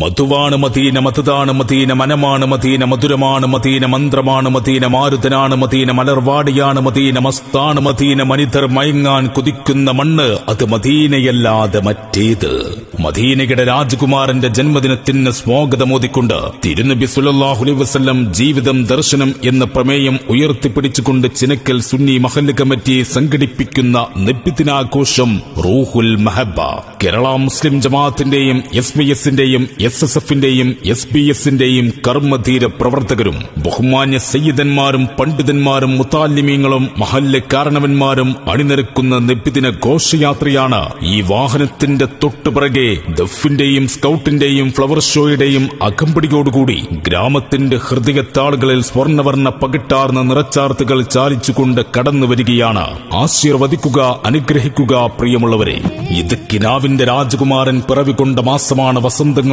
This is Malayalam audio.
മധുവാണ് മതീന മധുതാണ് മതീന മനമാണ് മതീന മധുരമാണ് മതീന മന്ത്രമാണ് മതീന മാരുതനാണ് മതീന മലർവാടിയാണ് മതീന മസ്താണ് മതീന മനിതർ മയങ്ങാൻ കുതിക്കുന്ന മണ്ണ് അത് മദീനയല്ലാതെ മറ്റേത്. മദീനയുടെ രാജകുമാരന്റെ ജന്മദിനത്തിന് സ്വാഗതമോദിക്കൊണ്ട് തിരുനബി സുലല്ലാഹുലി വസ്ല്ലം ജീവിതം ദർശനം എന്ന പ്രമേയം ഉയർത്തിപ്പിടിച്ചുകൊണ്ട് ചിനക്കൽ സുന്നി മഹല്ല് കമ്മിറ്റി സംഘടിപ്പിക്കുന്ന നബിദിനാഘോഷം റൂഹുൽ മഹബ. കേരള മുസ്ലിം ജമാഅത്തിന്റെയും എസ് പി എസിന്റെയും എസ് എസ് എഫിന്റെയും എസ് ബി എസിന്റെയും കർമ്മധീര പ്രവർത്തകരും ബഹുമാന്യ സയ്യിദന്മാരും പണ്ഡിതന്മാരും മുത്താലിമീങ്ങളും മഹല്ല് കാരണവന്മാരും അണിനിരക്കുന്ന നബിദിന ഘോഷയാത്രയാണ് ഈ വാഹനത്തിന്റെ തൊട്ടുപിറകെ ദഫിന്റെയും സ്കൌട്ടിന്റെയും ഫ്ലവർ ഷോയുടെയും അകമ്പടിയോടുകൂടി ഗ്രാമത്തിന്റെ ഹൃദയത്താളുകളിൽ സ്വർണവർണ പകിട്ടാർന്ന നിറച്ചാർത്തുകൾ ചാലിച്ചുകൊണ്ട് കടന്നു വരികയാണ്. ആശീർവദിക്കുക അനുഗ്രഹിക്കുക പ്രിയമുള്ളവരെ ഇത് കിനാവിന്റെ രാജകുമാരൻ പിറവികൊണ്ട മാസമാണ് വസന്തങ്ങൾ